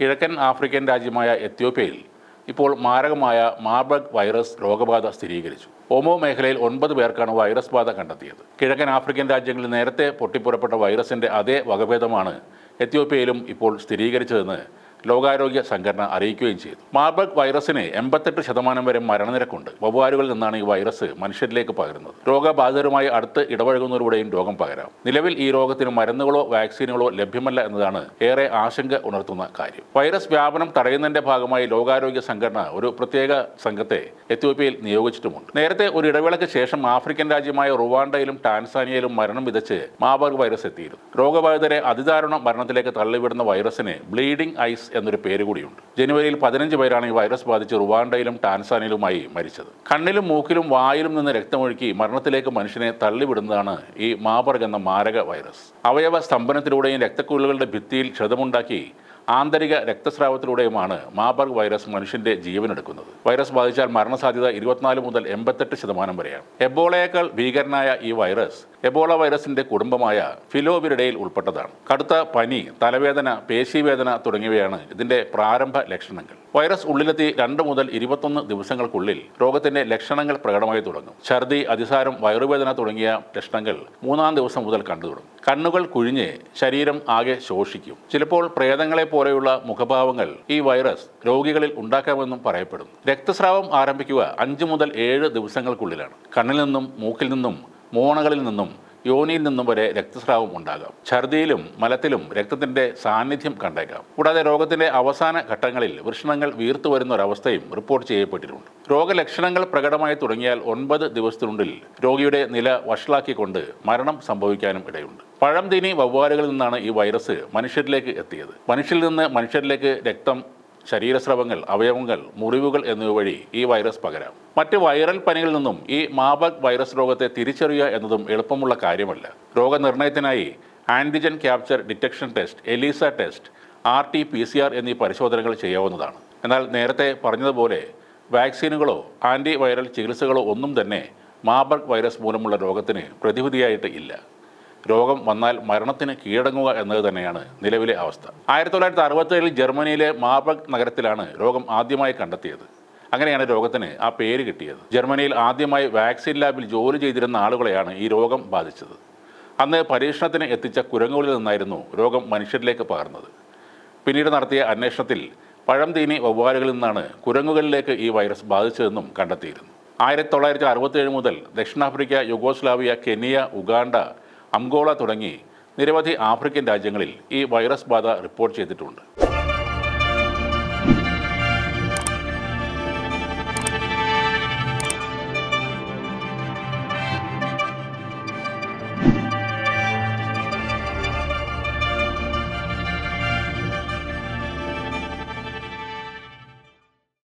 കിഴക്കൻ ആഫ്രിക്കൻ രാജ്യമായ എത്യോപ്യയിൽ ഇപ്പോൾ മാരകമായ മാർബർഗ് വൈറസ് രോഗബാധ സ്ഥിരീകരിച്ചു. ഓമോ മേഖലയിൽ ഒൻപത് പേർക്കാണ് വൈറസ് ബാധ കണ്ടെത്തിയത്. കിഴക്കൻ ആഫ്രിക്കൻ രാജ്യങ്ങളിൽ നേരത്തെ പൊട്ടിപ്പുറപ്പെട്ട വൈറസിന്റെ അതേ വകഭേദമാണ് എത്യോപ്യയിലും ഇപ്പോൾ സ്ഥിരീകരിച്ചതെന്ന് ലോകാരോഗ്യ സംഘടന അറിയിക്കുകയും ചെയ്തു. മാർബർഗ് വൈറസിന് എൺപത്തെട്ട് ശതമാനം വരെ മരണനിരക്കുണ്ട്. വവ്വാലുകളിൽ നിന്നാണ് ഈ വൈറസ് മനുഷ്യരിലേക്ക് പകരുന്നത്. രോഗബാധിതരുമായി അടുത്ത് ഇടപഴകുന്നവരുടെയും രോഗം പകരാം. നിലവിൽ ഈ രോഗത്തിന് മരുന്നുകളോ വാക്സിനുകളോ ലഭ്യമല്ല എന്നതാണ് ഏറെ ആശങ്ക ഉണർത്തുന്ന കാര്യം. വൈറസ് വ്യാപനം തടയുന്നതിന്റെ ഭാഗമായി ലോകാരോഗ്യ സംഘടന ഒരു പ്രത്യേക സംഘത്തെ എത്യോപ്യയിൽ നിയോഗിച്ചിട്ടുമുണ്ട്. നേരത്തെ ഒരു ഇടവേളയ്ക്ക് ശേഷം ആഫ്രിക്കൻ രാജ്യമായ റുവാണ്ടയിലും ടാൻസാനിയയിലും മരണം വിതച്ച് മാബർഗ് വൈറസ് എത്തിയിരുന്നു. രോഗബാധിതരെ അതിദാരുണ മരണത്തിലേക്ക് തള്ളിവിടുന്ന വൈറസിന് ബ്ലീഡിംഗ് ഐസ് എന്നൊരു പേര് കൂടിയുണ്ട്. ജനുവരിയിൽ പതിനഞ്ച് പേരാണ് ഈ വൈറസ് ബാധിച്ച് റുവാണ്ടയിലും ടാൻസാനിലുമായി മരിച്ചത്. കണ്ണിലും മൂക്കിലും വായിലും നിന്ന് രക്തമൊഴുക്കി മരണത്തിലേക്ക് മനുഷ്യനെ തള്ളിവിടുന്നതാണ് ഈ മാബർഗ് എന്ന മാരക വൈറസ്. അവയവ സ്തംഭനത്തിലൂടെയും രക്തക്കുഴലുകളുടെ ഭിത്തിയിൽ ക്ഷതമുണ്ടാക്കി ആന്തരിക രക്തസ്രാവത്തിലൂടെയുമാണ് മാബർഗ് വൈറസ് മനുഷ്യന്റെ ജീവനെടുക്കുന്നത്. വൈറസ് ബാധിച്ചാൽ മരണസാധ്യത ഇരുപത്തിനാല് മുതൽ എൺപത്തെട്ട് ശതമാനം വരെയാണ്. എബോളയേക്കാൾ ഭീകരനായ ഈ വൈറസ് എബോള വൈറസിന്റെ കുടുംബമായ ഫിലോവിരിഡയിൽ ഉൾപ്പെട്ടതാണ്. കടുത്ത പനി തലവേദന പേശിവേദന തുടങ്ങിയവയാണ് ഇതിന്റെ പ്രാരംഭ ലക്ഷണങ്ങൾ. വൈറസ് ഉള്ളിലെത്തി രണ്ട് മുതൽ ഇരുപത്തൊന്ന് ദിവസങ്ങൾക്കുള്ളിൽ രോഗത്തിന്റെ ലക്ഷണങ്ങൾ പ്രകടമായി തുടങ്ങും. ഛർദി അതിസാരം വയറുവേദന തുടങ്ങിയ ലക്ഷണങ്ങൾ മൂന്നാം ദിവസം മുതൽ കണ്ടു തുടങ്ങും കണ്ണുകൾ കുഴിഞ്ഞ് ശരീരം ആകെ ശോഷിക്കും. ചിലപ്പോൾ പ്രേതങ്ങളെ പോലെയുള്ള മുഖഭാവങ്ങൾ ഈ വൈറസ് രോഗികളിൽ ഉണ്ടാക്കാമെന്നും പറയപ്പെടുന്നു. രക്തസ്രാവം ആരംഭിക്കുക അഞ്ച് മുതൽ ഏഴ് ദിവസങ്ങൾക്കുള്ളിലാണ്. കണ്ണിൽ നിന്നും മൂക്കിൽ നിന്നും മോണകളിൽ നിന്നും യോനിയിൽ നിന്നും വരെ രക്തസ്രാവം ഉണ്ടാകാം. ഛർദിയിലും മലത്തിലും രക്തത്തിന്റെ സാന്നിധ്യം കണ്ടേക്കാം. കൂടാതെ രോഗത്തിന്റെ അവസാന ഘട്ടങ്ങളിൽ വൃഷണങ്ങൾ വീർത്തു വരുന്ന ഒരവസ്ഥയും റിപ്പോർട്ട് ചെയ്യപ്പെട്ടിട്ടുണ്ട്. രോഗലക്ഷണങ്ങൾ പ്രകടമായി തുടങ്ങിയാൽ ഒൻപത് ദിവസത്തിനുള്ളിൽ രോഗിയുടെ നില വഷളാക്കിക്കൊണ്ട് മരണം സംഭവിക്കാനും ഇടയുണ്ട്. പഴം തീനി വവ്വാലുകളിൽ നിന്നാണ് ഈ വൈറസ് മനുഷ്യരിലേക്ക് എത്തിയത്. മനുഷ്യരിൽ നിന്ന് മനുഷ്യരിലേക്ക് രക്തം ശരീരസ്രവങ്ങൾ അവയവങ്ങൾ മുറിവുകൾ എന്നിവ വഴി ഈ വൈറസ് പകരാം. മറ്റ് വൈറൽ പനികളിൽ നിന്നും ഈ മാബക് വൈറസ് രോഗത്തെ തിരിച്ചറിയുക എന്നതും എളുപ്പമുള്ള കാര്യമല്ല. രോഗനിർണയത്തിനായി antigen capture detection test ELISA test R T P C R എന്നീ പരിശോധനകൾ ചെയ്യാവുന്നതാണ്. എന്നാൽ നേരത്തെ പറഞ്ഞതുപോലെ വാക്സിനുകളോ ആന്റി വൈറൽ ചികിത്സകളോ ഒന്നും തന്നെ മാബർഗ് വൈറസ് മൂലമുള്ള രോഗത്തിന് പ്രതിവിധിയായിട്ട് ഇല്ല. രോഗം വന്നാൽ മരണത്തിന് കീഴടങ്ങുക എന്നത് തന്നെയാണ് നിലവിലെ അവസ്ഥ. ആയിരത്തി തൊള്ളായിരത്തി അറുപത്തേഴിൽ ജർമ്മനിയിലെ മാബർഗ് നഗരത്തിലാണ് രോഗം ആദ്യമായി കണ്ടെത്തിയത്. അങ്ങനെയാണ് രോഗത്തിന് ആ പേര് കിട്ടിയത്. ജർമ്മനിയിൽ ആദ്യമായി വാക്സിൻ ലാബിൽ ജോലി ചെയ്തിരുന്ന ആളുകളെയാണ് ഈ രോഗം ബാധിച്ചത്. അന്ന് പരീക്ഷണത്തിന് എത്തിച്ച കുരങ്ങുകളിൽ നിന്നായിരുന്നു രോഗം മനുഷ്യരിലേക്ക് പകർന്നത്. പിന്നീട് നടത്തിയ അന്വേഷണത്തിൽ പഴം തീനി വവ്വാലുകളിൽ നിന്നാണ് കുരങ്ങുകളിലേക്ക് ഈ വൈറസ് ബാധിച്ചതെന്നും കണ്ടെത്തിയിരുന്നു. ആയിരത്തി തൊള്ളായിരത്തി അറുപത്തേഴ് മുതൽ ദക്ഷിണാഫ്രിക്ക യുഗോസ്ലാവിയ കെനിയ ഉഗാണ്ട അംഗോള തുടങ്ങി നിരവധി ആഫ്രിക്കൻ രാജ്യങ്ങളിൽ ഈ വൈറസ് ബാധ റിപ്പോർട്ട് ചെയ്തിട്ടുണ്ട്.